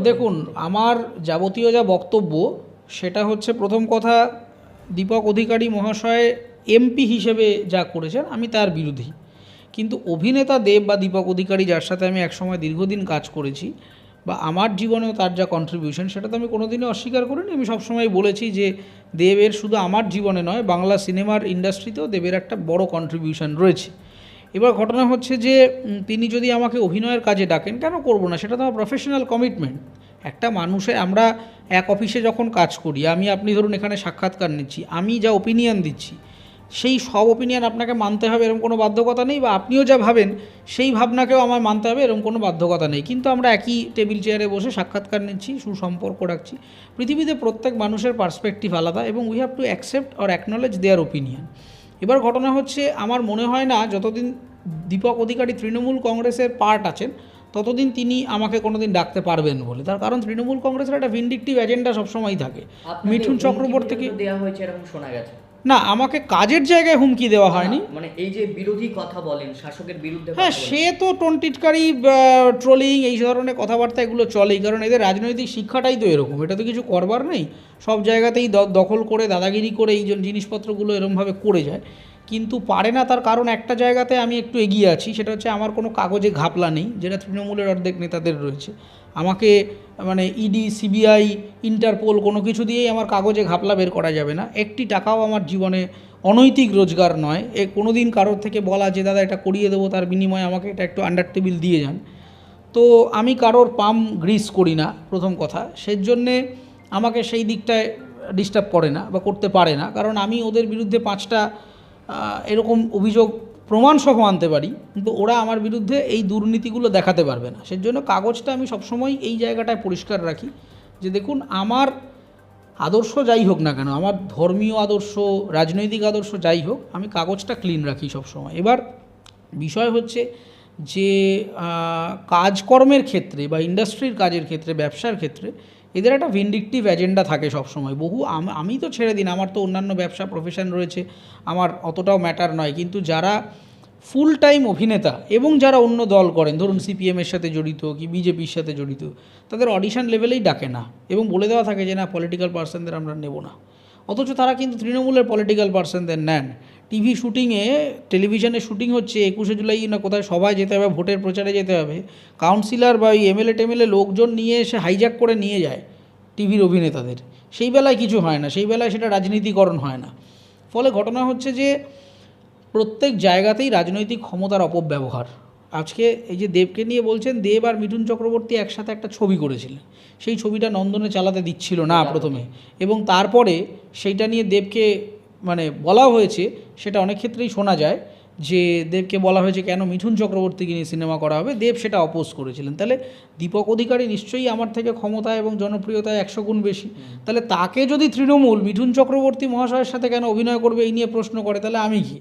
দেখুন আমার যাবতীয় যা বক্তব্য সেটা হচ্ছে প্রথম কথা দীপক অধিকারী মহাশয় এমপি হিসেবে যা করেছেন আমি তার বিরোধী। কিন্তু অভিনেতা দেব বা দীপক অধিকারী যার সাথে আমি একসময় দীর্ঘদিন কাজ করেছি বা আমার জীবনেও তার যা কন্ট্রিবিউশন সেটা তো আমি কোনোদিনই অস্বীকার করিনি। আমি সবসময় বলেছি যে দেবের শুধু আমার জীবনে নয় বাংলা সিনেমার ইন্ডাস্ট্রিতেও দেবের একটা বড় কন্ট্রিবিউশন রয়েছে। এবার ঘটনা হচ্ছে যে তিনি যদি আমাকে অভিনয়ের কাজে ডাকেন, কেন করব না? সেটা তো আমার প্রফেশনাল কমিটমেন্ট একটা মানুষে আমরা এক অফিসে যখন কাজ করি, আমি, আপনি ধরুন এখানে সাক্ষাৎকার নিচ্ছি, আমি যা ওপিনিয়ন দিচ্ছি, সেই সব ওপিনিয়ন আপনাকে মানতে হবে এরকম কোনো বাধ্যকতা নেই, বা আপনিও যা ভাবেন, সেই ভাবনাকেও আমার মানতে হবে এরকম কোনো বাধ্যকতা নেই। কিন্তু আমরা একই টেবিল চেয়ারে বসে সাক্ষাৎকার নিচ্ছি, সুসম্পর্ক রাখছি। পৃথিবীতে প্রত্যেক মানুষের পার্সপেক্টিভ আলাদা, এবং we have to accept or acknowledge their opinion এবার ঘটনা হচ্ছে, আমার মনে হয় না, যতদিন দীপক অধিকারী তৃণমূল কংগ্রেসের পার্ট আছেন ততদিন তিনি আমাকে কোনোদিন ডাকতে পারবেন বলে। তার কারণ তৃণমূল কংগ্রেসের একটা ভিন্ডিকটিভ এজেন্ডা সবসময়ই থাকে। মিঠুন চক্রবর্তীকে দেওয়া হয়েছে এরকম শোনা গেছে। না আমাকে কাজের জায়গায় হুমকি দেওয়া হয়নি। মানে এই যে বিরোধী কথা বলেন শাসকের বিরুদ্ধে হ্যাঁ সে তো টন্টিটকারি ট্রোলিং এই ধরনের কথাবার্তা এগুলো চলেই কারণ এদের রাজনৈতিক শিক্ষাটাই তো এরকম। এটা তো কিছু করবার নেই। সব জায়গাতেই দখল করে দাদাগিরি করে এই জিনিসপত্রগুলো এরমভাবে করে যায়। কিন্তু পারে না তার কারণ একটা জায়গাতে আমি একটু এগিয়ে আছি, সেটা হচ্ছে আমার কোনো কাগজে ঘাপলা নেই, যেটা তৃণমূলের অর্ধেক নেতাদের রয়েছে। আমাকে মানে ইডি সিবিআই ইন্টারপোল কোনো কিছু দিয়েই আমার কাগজে ঘাপলা বের করা যাবে না। একটি টাকাও আমার জীবনে অনৈতিক রোজগার নয়। এ কোনো দিন কারোর থেকে বলা যে, দাদা, এটা করিয়ে দেবো, তার বিনিময়ে আমাকে এটা একটু আন্ডার টেবিল দিয়ে যান। তো আমি কারোর পাম গ্রিস করি না, প্রথম কথা। সেজন্যে আমাকে সেই দিকটায় ডিস্টার্ব করে না বা করতে পারে না। কারণ আমি ওদের বিরুদ্ধে পাঁচটা এরকম অভিযোগ প্রমাণসহ আনতে পারি, কিন্তু ওরা আমার বিরুদ্ধে এই দুর্নীতিগুলো দেখাতে পারবে না। সেজন্য কাগজটা আমি সবসময় এই জায়গাটায় পরিষ্কার রাখি যে দেখুন, আমার আদর্শ যাই হোক না কেন, আমার ধর্মীয় আদর্শ, রাজনৈতিক আদর্শ যাই হোক, আমি কাগজটা ক্লিন রাখি সবসময়। এবার বিষয় হচ্ছে যে কাজকর্মের ক্ষেত্রে বা ইন্ডাস্ট্রির কাজের ক্ষেত্রে, ব্যবসার ক্ষেত্রে এদের একটা ভিন্ডিকটিভ এজেন্ডা থাকে সবসময়। বহু আম- তো ছেড়ে দিন আমার তো অন্যান্য ব্যবসা প্রফেশন রয়েছে, আমার অতটাও ম্যাটার নয়। কিন্তু যারা ফুল টাইম অভিনেতা এবং যারা অন্য দল করেন, ধরুন সিপিএমের সাথে জড়িত কি বিজেপির সাথে জড়িত, তাদের অডিশন লেভেলেই ডাকে না। এবং বলে দেওয়া থাকে যে, না পলিটিক্যাল পার্সনদের আমরা নেব না। অথচ তারা কিন্তু তৃণমূলের পলিটিক্যাল পার্সনদের নেন। টিভি শুটিংয়ে, টেলিভিশনে শুটিং হচ্ছে, একুশে জুলাই না কোথায় সবাই যেতে হবে, ভোটের প্রচারে যেতে হবে। কাউন্সিলর বা ওই এমএলএ টেমএলএ লোকজন নিয়ে এসে হাইজ্যাক করে নিয়ে যায় টিভির অভিনেতাদের। সেই বেলায় কিছু হয় না, সেই বেলায় সেটা রাজনীতিকরণ হয় না। ফলে ঘটনা হচ্ছে যে, প্রত্যেক জায়গাতেই রাজনৈতিক ক্ষমতার অপব্যবহার। আজকে এই যে দেবকে নিয়ে বলছেন, দেব আর মিঠুন চক্রবর্তী একসাথে একটা ছবি করেছিলেন। সেই ছবিটা নন্দনে চালাতে দিচ্ছিল না প্রথমে। এবং তারপরে সেইটা নিয়ে দেবকে মানে বলা হয়েছে, সেটা অনেক ক্ষেত্রেই শোনা যায়, যে দেবকে বলা হয়েছে কেন মিঠুন চক্রবর্তীকে নিয়ে সিনেমা করা হবে, দেব সেটা অপোজ করেছিলেন। তাহলে দীপক অধিকারী নিশ্চয়ই আমার থেকে ক্ষমতা এবং জনপ্রিয়তা একশো গুণ বেশি। তাহলে তাকে যদি তৃণমূল মিঠুন চক্রবর্তী মহাশয়ের সাথে কেন অভিনয় করবে এই নিয়ে প্রশ্ন করে, তাহলে আমি কি?